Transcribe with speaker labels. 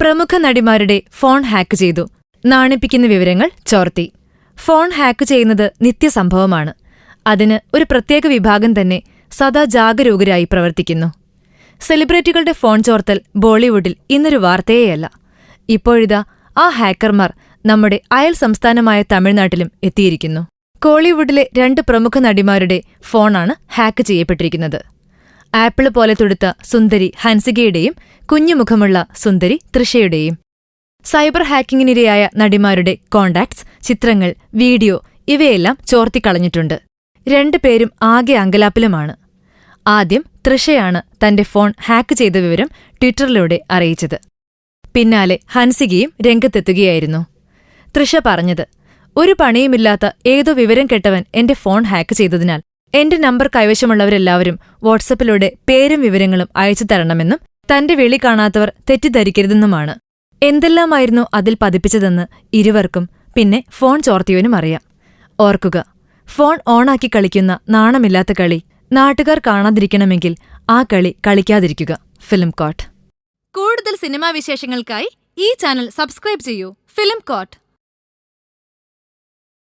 Speaker 1: പ്രമുഖ നടിമാരുടെ phone hack ചെയ്തു. നാണിപ്പിക്കുന്ന വിവരങ്ങൾ ചോർത്തി. ഫോൺ ഹാക്ക് ചെയ്യുന്നത് നിത്യസംഭവമാണ്. അതിന് ഒരു പ്രത്യേക വിഭാഗം തന്നെ സദാ ജാഗരൂകരായി പ്രവർത്തിക്കുന്നു. സെലിബ്രിറ്റികളുടെ ഫോൺ ചോർത്തൽ ബോളിവുഡിൽ ഇന്നൊരു വാർത്തയേയല്ല. ഇപ്പോഴിതാ ആ ഹാക്കർമാർ നമ്മുടെ അയൽ സംസ്ഥാനമായ തമിഴ്നാട്ടിലും എത്തിയിരിക്കുന്നു. കോളിവുഡിലെ രണ്ട് പ്രമുഖ നടിമാരുടെ ഫോണാണ് ഹാക്ക് ചെയ്യപ്പെട്ടിരിക്കുന്നത്. ആപ്പിൾ പോലെ തുടുത്ത സുന്ദരി ഹൻസികയുടെയും കുഞ്ഞുമുഖമുള്ള സുന്ദരി തൃഷയുടെയും. സൈബർ ഹാക്കിങ്ങിനിരയായ നടിമാരുടെ കോണ്ടാക്ട്സ് ചിത്രങ്ങൾ വീഡിയോ ഇവയെല്ലാം ചോർത്തിക്കളഞ്ഞിട്ടുണ്ട്. രണ്ടുപേരും ആകെ അങ്കലാപ്പിലുമാണ്. ആദ്യം തൃഷയാണ് തന്റെ ഫോൺ ഹാക്ക് ചെയ്ത വിവരം ട്വിറ്ററിലൂടെ അറിയിച്ചത്. പിന്നാലെ ഹൻസികയും രംഗത്തെത്തുകയായിരുന്നു. തൃഷ പറഞ്ഞത് ഒരു പണിയുമില്ലാത്ത ഏതോ വിവരം കെട്ടവൻ എന്റെ ഫോൺ ഹാക്ക് ചെയ്തതിനാൽ എന്റെ നമ്പർ കൈവശമുള്ളവരെല്ലാവരും വാട്സപ്പിലൂടെ പേരും വിവരങ്ങളും അയച്ചു തരണമെന്നും തന്റെ വെളി കാണാത്തവർ തെറ്റിദ്ധരിക്കരുതെന്നുമാണ്. എന്തെല്ലാമായിരുന്നു അതിൽ പതിപ്പിച്ചതെന്ന് ഇരുവർക്കും പിന്നെ ഫോൺ ചോർത്തിയവനും അറിയാം. ഓർക്കുക ഫോൺ ഓണാക്കി കളിക്കുന്ന നാണമില്ലാത്ത കളി നാട്ടുകാർ കാണാതിരിക്കണമെങ്കിൽ ആ കളി കളിക്കാതിരിക്കുക. Film coat. കൂടുതൽ സിനിമാ വിശേഷങ്ങൾക്കായി ഈ ചാനൽ സബ്സ്ക്രൈബ് ചെയ്യൂ. Film coat.